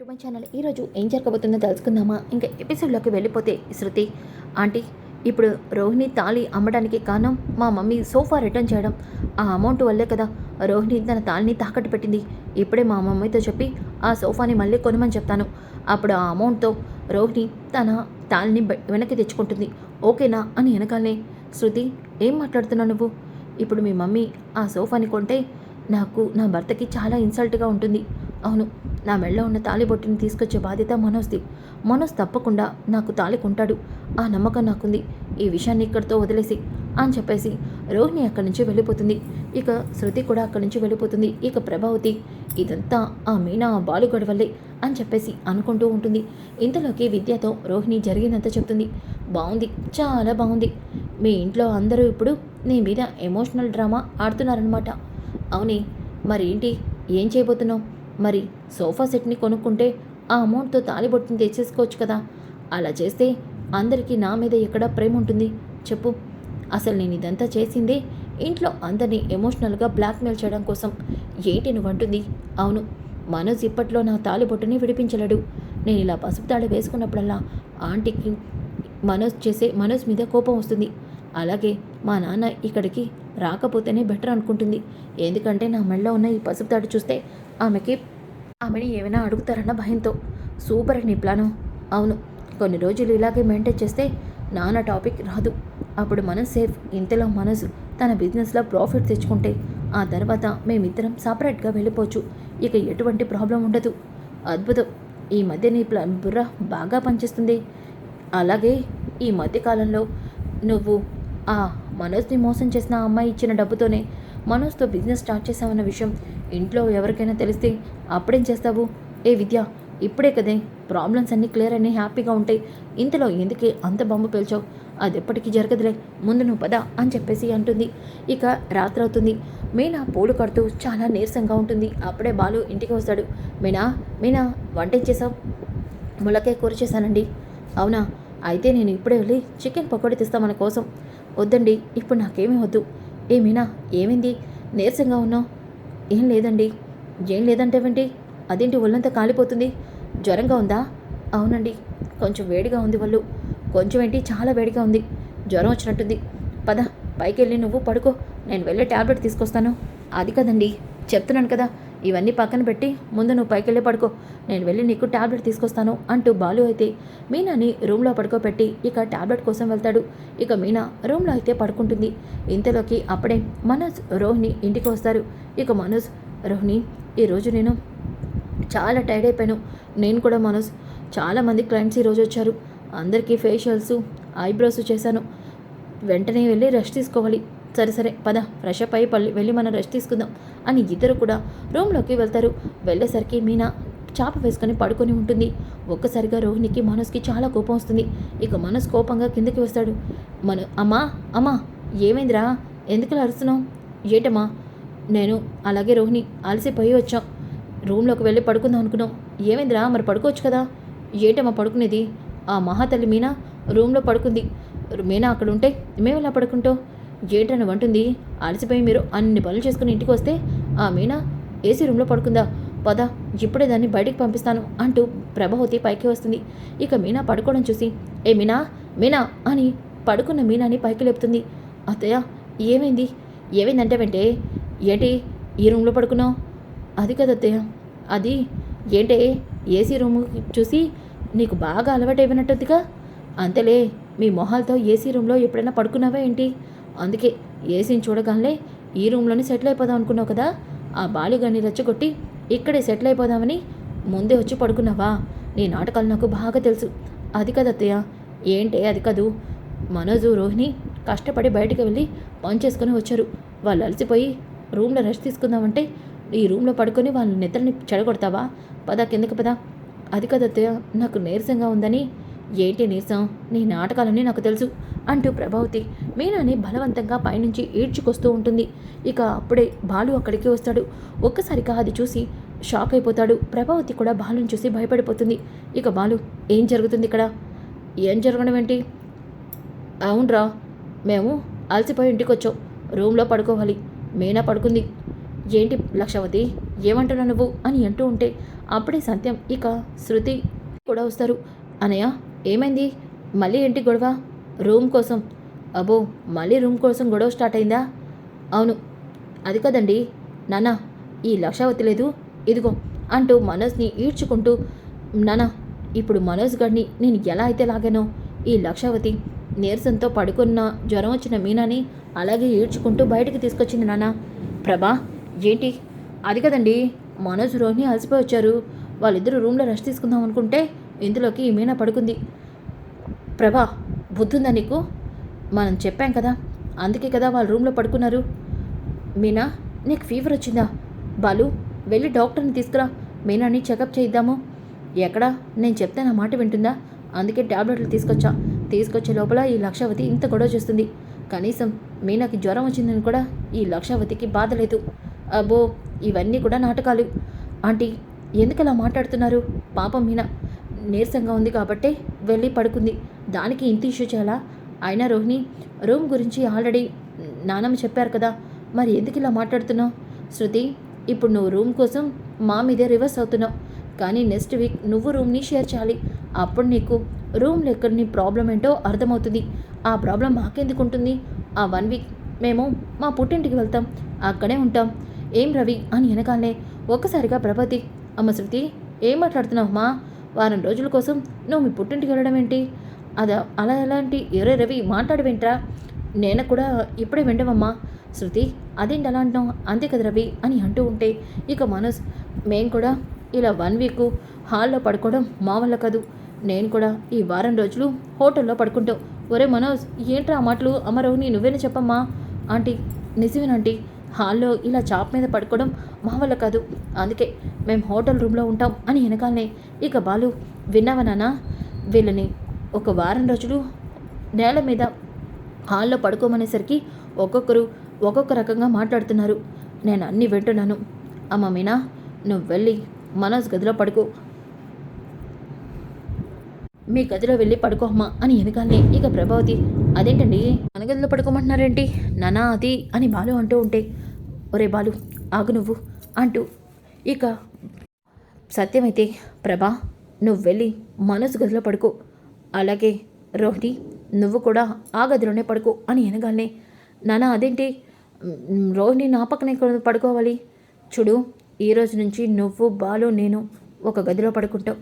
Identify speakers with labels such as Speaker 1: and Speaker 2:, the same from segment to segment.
Speaker 1: To my channel ఈరోజు ఏం జరగబోతుందో తెలుసుకుందామా? ఇంకా ఎపిసోడ్లోకి వెళ్ళిపోతే శృతి ఆంటీ ఇప్పుడు రోహిణి తాళి అమ్మడానికి కారణం మా మమ్మీ సోఫా రిటర్న్ చేయడం. ఆ అమౌంట్ వల్లే కదా రోహిణి తన తాళిని తాకట్టు పెట్టింది. ఇప్పుడే మా మమ్మీతో చెప్పి ఆ సోఫాని మళ్ళీ కొనమని చెప్తాను. అప్పుడు ఆ అమౌంట్తో రోహిణి తన తాళిని వెనక్కి తెచ్చుకుంటుంది. ఓకేనా అని వెనకాలనే శృతి ఏం మాట్లాడుతున్నావు నువ్వు? ఇప్పుడు మీ మమ్మీ ఆ సోఫాని కొంటే నాకు నా భర్తకి చాలా ఇన్సల్ట్గా ఉంటుంది. అవును నా మెళ్ళో ఉన్న తాళిబొట్టుని తీసుకొచ్చే బాధ్యత మనోజ్ది. మనోజ్ తప్పకుండా నాకు తాళి కొంటాడు. ఆ నమ్మకం నాకుంది. ఈ విషయాన్ని ఇక్కడితో వదిలేసి అని చెప్పేసి రోహిణి అక్కడి నుంచి వెళ్ళిపోతుంది. ఇక శృతి కూడా అక్కడి నుంచి వెళ్ళిపోతుంది. ఇక ప్రభావతి ఇదంతా ఆ మీనా ఆ బాలుగడ వల్లే అని చెప్పేసి అనుకుంటూ ఉంటుంది. ఇంతలోకి విద్యతో రోహిణి జరిగినంత చెప్తుంది. బాగుంది చాలా బాగుంది మీ ఇంట్లో అందరూ ఇప్పుడు నీ మీద ఎమోషనల్ డ్రామా ఆడుతున్నారనమాట అవునే మరి ఏంటి ఏం చేయబోతున్నావు? మరి సోఫా సెట్ని కొనుక్కుంటే ఆ అమౌంట్తో తాలిబొట్టుని తెచ్చేసుకోవచ్చు కదా. అలా చేస్తే అందరికీ నా మీద ఎక్కడ ప్రేమ ఉంటుంది. చెప్పు. అసలు నేను ఇదంతా చేసిందే ఇంట్లో అందరినీ ఎమోషనల్గా బ్లాక్మెయిల్ చేయడం కోసం. ఏంటి నువ్వు అంటుంది. అవును మనోజ్ ఇప్పట్లో నా తాలిబొట్టుని విడిపించలేడు. నేను ఇలా పసుపు తాళి వేసుకున్నప్పుడల్లా ఆంటీకి మనోజ్ చేసే మనోజ్ మీద కోపం వస్తుంది. అలాగే మా నాన్న ఇక్కడికి రాకపోతేనే బెటర్ అనుకుంటుంది. ఎందుకంటే నా మెడలో ఉన్న ఈ పసుపు తాడు చూస్తే ఆమెకి ఆమెని ఏమైనా అడుగుతారన్న భయంతో. సూపర్ నీ ప్లాను. అవును కొన్ని రోజులు ఇలాగే మెయింటైన్ చేస్తే నాన్న టాపిక్ రాదు. అప్పుడు మనం సేఫ్ ఇంతలో మనసు తన బిజినెస్లో ప్రాఫిట్ తెచ్చుకుంటే ఆ తర్వాత మేమిద్దరం సపరేట్గా వెళ్ళిపోవచ్చు. ఇక ఎటువంటి ప్రాబ్లం ఉండదు. అద్భుతం. ఈ మధ్య నీ ప్లాన్ బుర్ర బాగా పనిచేస్తుంది. అలాగే ఈ మధ్యకాలంలో నువ్వు ఆ మనోజ్ని మోసం చేసిన ఆ అమ్మాయి ఇచ్చిన డబ్బుతోనే మనోజ్తో బిజినెస్ స్టార్ట్ చేసావన్న విషయం ఇంట్లో ఎవరికైనా తెలిస్తే అప్పుడేం చేస్తావు? ఏ విద్య ఇప్పుడే కదే. ప్రాబ్లమ్స్ అన్నీ క్లియర్ అని హ్యాపీగా ఉంటాయి. ఇంతలో ఎందుకే అంత బొమ్మ పేల్చావు? అది ఎప్పటికీ జరగదులే. ముందు నువ్వు పద అని చెప్పేసి అంటుంది. ఇక రాత్రి అవుతుంది. మీనా పూలు కడుతూ చాలా నీరసంగా ఉంటుంది. అప్పుడే బాలు ఇంటికి వస్తాడు. మీనా మీనా వంట ఏం చేసావు ములకాయ కూర చేశానండి. అవునా? అయితే నేను ఇప్పుడే వెళ్ళి చికెన్ పకోడీ తెస్తా మన కోసం. వద్దండి ఇప్పుడు నాకేమీ వద్దు. ఏ మీనా ఏమైంది? నీరసంగా ఉన్నావు? ఏం లేదండి. ఏం లేదంటేవండి అదేంటి ఒళ్ళంతా కాలిపోతుంది? జ్వరంగా ఉందా? అవునండి. కొంచెం వేడిగా ఉంది వాళ్ళు కొంచెం ఏంటి? చాలా వేడిగా ఉంది. జ్వరం వచ్చినట్టుంది. పద పైకి వెళ్ళి నువ్వు పడుకో. నేను వెళ్ళే ట్యాబ్లెట్ తీసుకొస్తాను. అది కదండి. చెప్తున్నాను కదా. ఇవన్నీ పక్కన పెట్టి ముందు నువ్వు పైకి వెళ్ళి పడుకో. నేను వెళ్ళి నీకు ట్యాబ్లెట్ తీసుకొస్తాను అంటూ బాలు అయితే మీనాని రూమ్లో పడుకోబెట్టి ఇక ట్యాబ్లెట్ కోసం వెళ్తాడు. ఇక మీనా రూమ్లో అయితే పడుకుంటుంది. ఇంతలోకి అప్పుడే మనోజ్ రోహిణి ఇంటికి వస్తారు. ఇక మనోజ్ రోహిణి ఈరోజు నేను చాలా టైర్డ్ అయిపోయాను. నేను కూడా మనోజ్ చాలామంది క్లయింట్స్ ఈరోజు వచ్చారు. అందరికీ ఫేషియల్స్ ఐబ్రోస్ చేశాను. వెంటనే వెళ్ళి రెస్ట్ తీసుకోవాలి. సరే సరే పద ఫ్రెష్ అప్ అయి పల్లి వెళ్ళి మనం రెస్ట్ తీసుకుందాం అని ఇద్దరు కూడా రూమ్లోకి వెళ్తారు. వెళ్ళేసరికి మీనా చాప వేసుకొని పడుకొని ఉంటుంది. ఒక్కసారిగా రోహిణికి మనస్కి చాలా కోపం వస్తుంది. ఇక మనస్ కోపంగా కిందకి వస్తాడు. మన అమ్మా అమ్మా ఏమైందిరా? ఎందుకు అరుస్తున్నావు? ఏటమ్మా? నేను అలాగే రోహిణి అలసిపోయి వచ్చాం. రూమ్లోకి వెళ్ళి పడుకుందాం అనుకున్నాం. ఏమైందిరా? మరి పడుకోవచ్చు కదా? ఏటమ్మా పడుకునేది? ఆ మహాతల్లి మీనా రూమ్లో పడుకుంది. మీనా అక్కడ ఉంటే మేము ఇలా పడుకుంటాం? ఏంటని వంటుంది? అలసిపోయి మీరు అన్ని పనులు చేసుకుని ఇంటికి వస్తే ఆ మీనా ఏసీ రూమ్లో పడుకుందా? పద ఇప్పుడే దాన్ని బయటికి పంపిస్తాను అంటూ ప్రభావతి పైకి వస్తుంది. ఇక మీనా పడుకోవడం చూసి ఏ మీనా మీనా అని పడుకున్న మీనాని పైకి లేపుతుంది. అత్తయ్య ఏమైంది? ఏమైందంటే వెంటే ఏంటి ఈ రూమ్లో పడుకున్నావు? అది కదా అత్తయ్య అది ఏంటే ఏసీ రూమ్ చూసి నీకు బాగా అలవాటు అయిపోయినట్టుందిగా అంతేలే మీ మొహాలతో ఏసీ రూమ్లో ఎప్పుడైనా పడుకున్నావా ఏంటి? అందుకే ఏసీని చూడగానే ఈ రూమ్లోనే సెటిల్ అయిపోదాం అనుకున్నావు కదా? ఆ బాలిగాన్ని రెచ్చగొట్టి ఇక్కడే సెటిల్ అయిపోదామని ముందే వచ్చి పడుకున్నావా? నీ నాటకాలు నాకు బాగా తెలుసు. అది కదా అత్తయ్య. ఏంటే అది కాదు. మనోజు రోహిణి కష్టపడి బయటకు వెళ్ళి పనిచేసుకొని వచ్చారు. వాళ్ళు అలసిపోయి రూమ్లో రెస్ట్ తీసుకుందామంటే ఈ రూమ్లో పడుకొని వాళ్ళ నిద్రని చెడగొడతావా? పద కిందకి పద. అది కదా అత్తయ్య. నాకు నీరసంగా ఉందని ఏంటి నీసం నీ నాటకాలన్నీ నాకు తెలుసు అంటూ ప్రభావతి మీనాని బలవంతంగా పైనుంచి ఈడ్చుకొస్తూ ఉంటుంది. ఇక అప్పుడే బాలు అక్కడికి వస్తాడు. ఒక్కసారిగా అది చూసి షాక్ అయిపోతాడు. ప్రభావతి కూడా బాలుని చూసి భయపడిపోతుంది. ఇక బాలు ఏం జరుగుతుంది ఇక్కడ? ఏం జరగడం ఏంటి? అవునరా మేము అలసిపోయి ఇంటికి వచ్చాం రూమ్లో పడుకోవాలి. మీనా పడుకుంది. ఏంటి లక్షవతి ఏమంటున్నావు నువ్వు? అని అంటూ ఉంటే అప్పుడే సత్యం ఇక శృతి కూడా వస్తారు. అనయ్య ఏమైంది? మళ్ళీ ఏంటి గొడవ? రూమ్ కోసం. అబ్బో మళ్ళీ రూమ్ కోసం గొడవ స్టార్ట్ అయిందా? అవును. అది కదండి. నానా ఈ లక్షావతి లేదు. ఇదిగో అంటూ మనోజ్ని ఈడ్చుకుంటూ నానా ఇప్పుడు మనోజ్ గడిని నేను ఎలా అయితే లాగానో ఈ లక్షావతి నీరసంతో పడుకున్న జ్వరం వచ్చిన మీనాని అలాగే ఈడ్చుకుంటూ బయటికి తీసుకొచ్చింది నాన్న. ప్రభా ఏంటి? అది కదండి. మనోజ్ రోహిణి అలసిపోయి వచ్చారు. వాళ్ళిద్దరూ రూమ్లో రెస్ట్ తీసుకుందాం అనుకుంటే ఇందులోకి ఈ మీనా పడుకుంది. ప్రభా బుద్ధుందా నీకు? మనం చెప్పాం కదా అందుకే కదా వాళ్ళ రూమ్లో పడుకున్నారు. మీనా నీకు ఫీవర్ వచ్చిందా? బాలు వెళ్ళి డాక్టర్ని తీసుకురా. మీనాని చెకప్ చేయిద్దాము. ఎక్కడా? నేను చెప్తే నా మాట వింటుందా? అందుకే ట్యాబ్లెట్లు తీసుకొచ్చా. తీసుకొచ్చే లోపల ఈ లక్షావతి ఇంత గొడవ చేస్తుంది. కనీసం మీనాకి జ్వరం వచ్చిందని కూడా ఈ లక్షావతికి బాధ లేదు. అబ్బో ఇవన్నీ కూడా నాటకాలు. ఆంటీ ఎందుకు అలా మాట్లాడుతున్నారు? పాపం మీనా. నీరసంగా ఉంది కాబట్టే వెళ్ళి పడుకుంది. దానికి ఇంత ఇష్యూ చేయాలా అయినా రోహిణి రూమ్ గురించి ఆల్రెడీ నానమ్మ చెప్పారు కదా. మరి ఎందుకు ఇలా మాట్లాడుతున్నావు? శృతి ఇప్పుడు నువ్వు రూమ్ కోసం మా మీదే రివర్స్ అవుతున్నావు. కానీ నెక్స్ట్ వీక్ నువ్వు రూమ్ని షేర్ చేయాలి. అప్పుడు నీకు రూమ్ ఎక్కడ నీ ప్రాబ్లం ఏంటో అర్థమవుతుంది. ఆ ప్రాబ్లం మాకెందుకు ఉంటుంది? ఆ వన్ వీక్ మేము మా పుట్టింటికి వెళ్తాం. అక్కడే ఉంటాం. ఏం రవి అని వెనకాలనే ఒక్కసారిగా ప్రభతి అమ్మ శృతి ఏం మాట్లాడుతున్నావు మా వారం రోజుల కోసం నువ్వు మీ పుట్టింటికి వెళ్ళడం ఏంటి? అదా అలా ఎలాంటి ఎరే రవి మాట్లాడవేంట్రా? నేను కూడా ఇప్పుడే వింటామమ్మా శృతి అదేంటి అలా అంటాం అంతే కదా రవి అని అంటూ ఉంటే ఇక మనోజ్ మేం కూడా ఇలా వన్ వీక్ హాల్లో పడుకోవడం మా వల్ల కాదు. నేను కూడా ఈ వారం రోజులు హోటల్లో పడుకుంటాం. ఒరే మనోజ్ ఏంట్రా ఆ మాటలు? అమరవుని నువ్వేనా చెప్పమ్మా? ఆంటీ నిజమేనంటీ హాల్లో ఇలా చాప్ మీద పడుకోవడం మా వల్ల కాదు. అందుకే మేము హోటల్ రూమ్లో ఉంటాం అని వెనకాలనే. ఇక బాలు విన్నావా నాన్న? వీళ్ళని ఒక వారం రోజులు నేల మీద హాల్లో పడుకోమనేసరికి ఒక్కొక్కరు ఒక్కొక్క రకంగా మాట్లాడుతున్నారు. నేను అన్నీ వింటున్నాను. అమ్మ మీనా నువ్వు వెళ్ళి మనోజ్ గదిలో పడుకో. మీ గదిలో వెళ్ళి పడుకో అమ్మా అని వెనకాలనే. ఇక ప్రభావతి అదేంటండి? మన గదిలో పడుకోమంటున్నారేంటి? నానా అది అని బాలు అంటూ ఉంటే ఒరే బాలు ఆగు నువ్వు అంటూ. ఇక సత్యమైతే ప్రభా నువ్వు వెళ్ళి మనసు గదిలో పడుకో. అలాగే రోహిణి నువ్వు కూడా ఆ గదిలోనే పడుకో అని అనగానే నానా అదేంటి? రోహిణి నా పక్కనే పడుకోవాలి. చూడు ఈ రోజు నుంచి నువ్వు బాలు నేను ఒక గదిలో పడుకుంటావు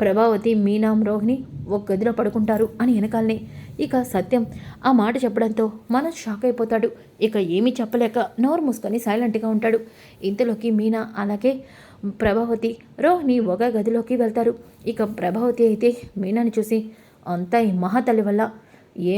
Speaker 1: ప్రభావతి మీనాం రోహిణి ఒక గదిలో పడుకుంటారు అని వెనకాలనే ఇక సత్యం ఆ మాట చెప్పడంతో మన షాక్ అయిపోతాడు. ఇక ఏమీ చెప్పలేక నోరు మూసుకొని సైలెంట్గా ఉంటాడు. ఇంతలోకి మీనా అలాగే ప్రభావతి రోహిణి ఒక గదిలోకి వెళ్తారు. ఇక ప్రభావతి అయితే మీనాని చూసి అంతా ఈ మహాతల్లి వల్ల ఏ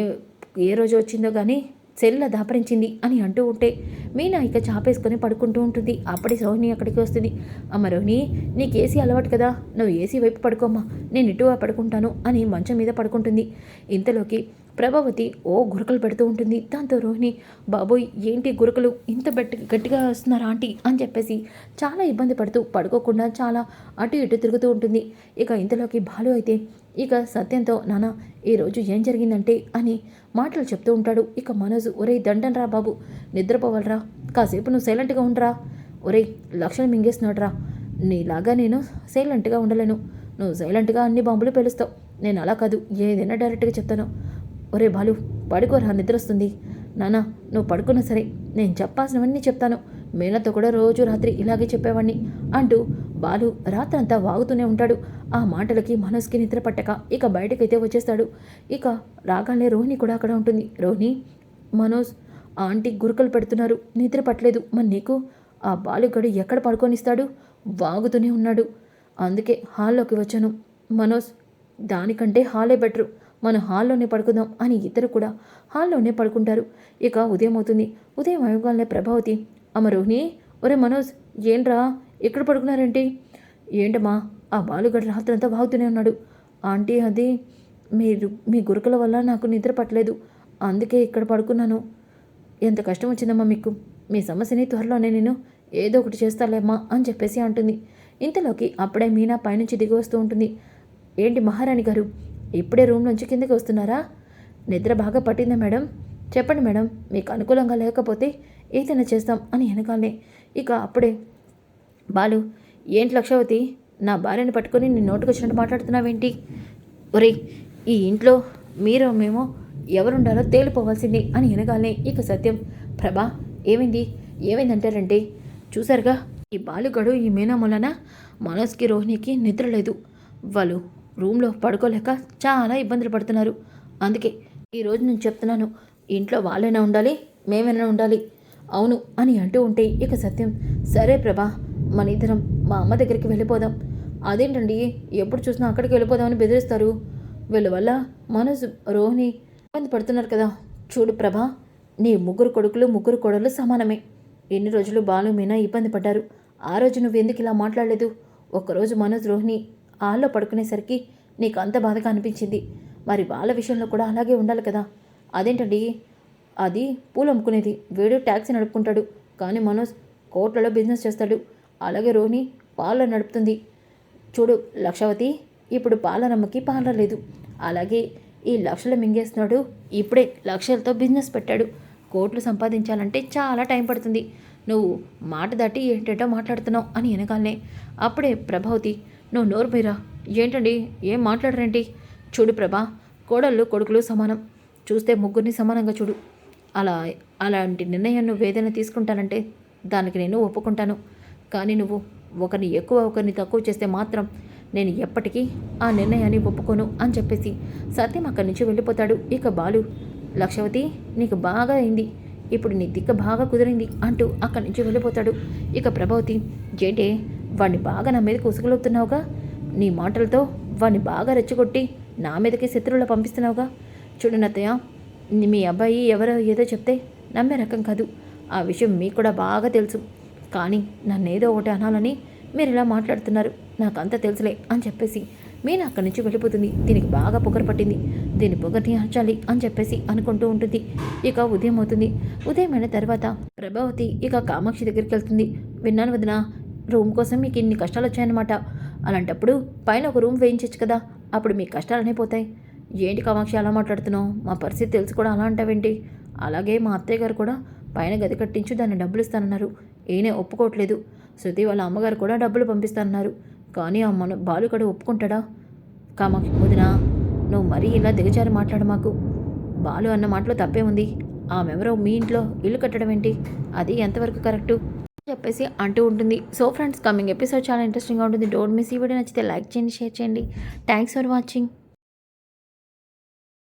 Speaker 1: ఏ రోజు వచ్చిందో కానీ సెల్ల దాపరించింది అని అంటూ ఉంటే మీనా ఇక చాపేసుకొని పడుకుంటూ ఉంటుంది. అప్పుడే రోహిణి అక్కడికి వస్తుంది. అమ్మ రోహిణి నీకు ఏసీ అలవాటు కదా. నువ్వు ఏసీ వైపు పడుకోమ్మా. నేను ఇటువా పడుకుంటాను అని మంచం మీద పడుకుంటుంది. ఇంతలోకి ప్రభావతి ఓ గురకలు పెడుతూ ఉంటుంది. దాంతో రోహిణి బాబోయ్ ఏంటి గురకలు? ఇంత బెట్టి గట్టిగా వస్తున్నారా ఆంటీ అని చెప్పేసి చాలా ఇబ్బంది పడుతూ పడుకోకుండా చాలా అటు ఇటు తిరుగుతూ ఉంటుంది. ఇక ఇంతలోకి బాలు అయితే ఇక సత్యంతో నానా ఈరోజు ఏం జరిగిందంటే అని మాటలు చెప్తూ ఉంటాడు. ఇక మనోజు ఒరేయ్ దండన్ రా బాబు నిద్రపోవాలరా కాసేపు నువ్వు సైలెంట్గా ఉండరా. ఒరేయ్ లక్షలు మింగేస్తున్నాడురా. నీలాగా నేను సైలెంట్గా ఉండలేను. నువ్వు సైలెంట్గా అన్ని బాంబులు పెలుస్తావు. నేను అలా కాదు ఏదైనా డైరెక్ట్గా చెప్తాను. ఒరే బాలు పడుకోరా నిద్ర వస్తుంది నానా నువ్వు పడుకున్నా సరే నేను చెప్పాల్సినవన్నీ చెప్తాను. మేనతో కూడా రోజు రాత్రి ఇలాగే చెప్పేవాడిని అంటూ బాలు రాత్రంతా వాగుతూనే ఉంటాడు. ఆ మాటలకి మనసుకి నిద్ర పట్టక ఇక బయటకైతే వచ్చేస్తాడు. ఇక రాగానే రోహిణి కూడా అక్కడ ఉంటుంది. రోహిణి మనోజ్ ఆంటీ గురుకలు పెడుతున్నారు. నిద్ర పట్టలేదు. మరి నీకు? ఆ బాలుగడు ఎక్కడ పడుకొనిస్తాడు? వాగుతూనే ఉన్నాడు. అందుకే హాల్లోకి వచ్చాను. మనోజ్ దానికంటే హాలే బెటరు. మనం హాల్లోనే పడుకుందాం అని ఇద్దరు కూడా హాల్లోనే పడుకుంటారు. ఇక ఉదయం అవుతుంది ఉదయం అవగానే ప్రభావతి అమ్మ రోహిణి ఒరే మనోజ్ ఏంట్రా? ఎక్కడ పడుకున్నారేంటి? ఏంటమ్మా? ఆ బాలుగడు రాత్రంతా వాగుతూనే ఉన్నాడు. ఆంటీ అది మీరు మీ గురుకుల వల్ల నాకు నిద్ర పట్టలేదు. అందుకే ఇక్కడ పడుకున్నాను. ఎంత కష్టం వచ్చిందమ్మా మీకు? మీ సమస్యని త్వరలోనే నేను ఏదో ఒకటి చేస్తాలేమ్మా అని చెప్పేసి అంటుంది. ఇంతలోకి అప్పుడే మీనా పైనుంచి దిగి వస్తూ ఉంటుంది. ఏంటి మహారాణి గారు ఇప్పుడే రూమ్ నుంచి కిందకి వస్తున్నారా? నిద్ర బాగా పట్టిందా మేడం? చెప్పండి మేడం మీకు అనుకూలంగా లేకపోతే ఏదైనా చేస్తాం అని వెనకాలనే ఇక అప్పుడే బాలు ఏంటి లక్షవతి? నా భార్యని పట్టుకొని నీ నోటుకు వచ్చినట్టు మాట్లాడుతున్నావేంటి? ఒరేయ్ ఈ ఇంట్లో మీరు మేము ఎవరుండాలో తేలిపోవాల్సింది అని వినగానే ఇక సత్యం ప్రభా ఏమైంది? ఏమైందంటారంటే చూసారుగా ఈ బాలుగడు ఈ మీనా వలన మనోజ్కి రోహిణికి నిద్ర లేదు. వాళ్ళు రూమ్లో పడుకోలేక చాలా ఇబ్బందులు పడుతున్నారు. అందుకే ఈ రోజు నేను చెప్తున్నాను ఇంట్లో వాళ్ళైనా ఉండాలి మేమైనా ఉండాలి. అవును అని అంటూ ఉంటే ఇక సత్యం సరే ప్రభా మన ఇద్దరం మా అమ్మ దగ్గరికి వెళ్ళిపోదాం. అదేంటండి? ఎప్పుడు చూసినా అక్కడికి వెళ్ళిపోదామని బెదిరిస్తారు. వీళ్ళ వల్ల మనోజ్ రోహిణి ఇబ్బంది పడుతున్నారు కదా. చూడు ప్రభా నీ ముగ్గురు కొడుకులు ముగ్గురు కొడలు సమానమే. ఎన్ని రోజులు బాలు మీనా ఇబ్బంది పడ్డారు. ఆ రోజు నువ్వు ఎందుకు ఇలా మాట్లాడలేదు? ఒక్కరోజు మనోజ్ రోహిణి ఆల్లో పడుకునేసరికి నీకు అంత బాధగా అనిపించింది. మరి వాళ్ళ విషయంలో కూడా అలాగే ఉండాలి కదా. అదేంటండి? అది పూలు అమ్ముకునేది. వీడు ట్యాక్సీ నడుపుకుంటాడు. కానీ మనోజ్ కోట్లలో బిజినెస్ చేస్తాడు. అలాగే రోహిణి పార్లర్ నడుపుతుంది. చూడు లక్షవతి ఇప్పుడు పాలనమ్మకి పాల లేదు. అలాగే ఈ లక్షలు మింగేస్తున్నాడు. ఇప్పుడే లక్షలతో బిజినెస్ పెట్టాడు. కోట్లు సంపాదించాలంటే చాలా టైం పడుతుంది. నువ్వు మాట దాటి ఏంటంటో మాట్లాడుతున్నావు అని వెనకాలనే. అప్పుడే ప్రభావతి నువ్వు నోరు మీరా? ఏంటండి? ఏం మాట్లాడరేంటి? చూడు ప్రభా కోడళ్ళు కొడుకులు సమానం. చూస్తే ముగ్గురిని సమానంగా చూడు. అలా అలాంటి నిర్ణయం నువ్వు ఏదైనా తీసుకుంటానంటే దానికి నేను ఒప్పుకుంటాను. కానీ నువ్వు ఒకరిని ఎక్కువ ఒకరిని తక్కువ చేస్తే మాత్రం నేను ఎప్పటికీ ఆ నిర్ణయాన్ని ఒప్పుకోను అని చెప్పేసి సత్యం అక్కడి నుంచి వెళ్ళిపోతాడు. ఇక బాలు లక్షవతి నీకు బాగా అయింది. ఇప్పుడు నీ దిక్క బాగా కుదిరింది అంటూ అక్కడి నుంచి వెళ్ళిపోతాడు. ఇక ప్రభావతి జేంటే వాడిని బాగా నా మీదకి ఉసుగులవుతున్నావుగా నీ మాటలతో వాడిని బాగా రెచ్చగొట్టి నా మీదకి శత్రువులు పంపిస్తున్నావుగా? చూడు నత్తయ్య మీ అబ్బాయి ఎవరో ఏదో చెప్తే నమ్మే రకం కాదు. ఆ విషయం మీకు కూడా బాగా తెలుసు. కానీ నన్ను ఏదో ఒకటి అనాలని మీరు ఇలా మాట్లాడుతున్నారు. నాకంతా తెలుసులే అని చెప్పేసి మీనా అక్కడి నుంచి వెళ్ళిపోతుంది. దీనికి బాగా పొగరు పట్టింది. దీని పొగర్ని హంచాలి అని చెప్పేసి అనుకుంటూ ఉంటుంది. ఇక ఉదయం అవుతుంది. ఉదయం అయిన తర్వాత ప్రభావతి ఇక కామాక్షి దగ్గరికి వెళ్తుంది. విన్నాను వదిన రూమ్ కోసం మీకు ఇన్ని కష్టాలు వచ్చాయన్నమాట. అలాంటప్పుడు పైన ఒక రూమ్ వేయించచ్చు కదా. అప్పుడు మీ కష్టాలనే పోతాయి. ఏంటి కామాక్షి అలా మాట్లాడుతున్నావు? మా పరిస్థితి తెలుసు కూడా అలా అంటావేంటి? అలాగే మా అత్తయ్య గారు కూడా పైన గది కట్టించి దాన్ని డబ్బులు ఇస్తానన్నారు. ఈయనే ఒప్పుకోవట్లేదు శృతి వాళ్ళ అమ్మగారు కూడా డబ్బులు పంపిస్తానన్నారు. కానీ ఆ మన బాలుకడు ఒప్పుకుంటాడా? కామాక్షి వదిన నువ్వు మరీ ఇలా దిగజారి మాట్లాడు మాకు. బాలు అన్న మాటలో తప్పే ఉంది. ఆమెవరో మీ ఇంట్లో ఇల్లు కట్టడం ఏంటి? అది ఎంతవరకు కరెక్టు? చెప్పేసి అంటూ ఉంటుంది. సో ఫ్రెండ్స్ కమింగ్ ఎపిసోడ్ చాలా ఇంట్రెస్టింగ్గా ఉంటుంది. డోంట్ మిస్ ఈ వీడియో నచ్చితే లైక్ చేయండి షేర్ చేయండి. Thanks for watching.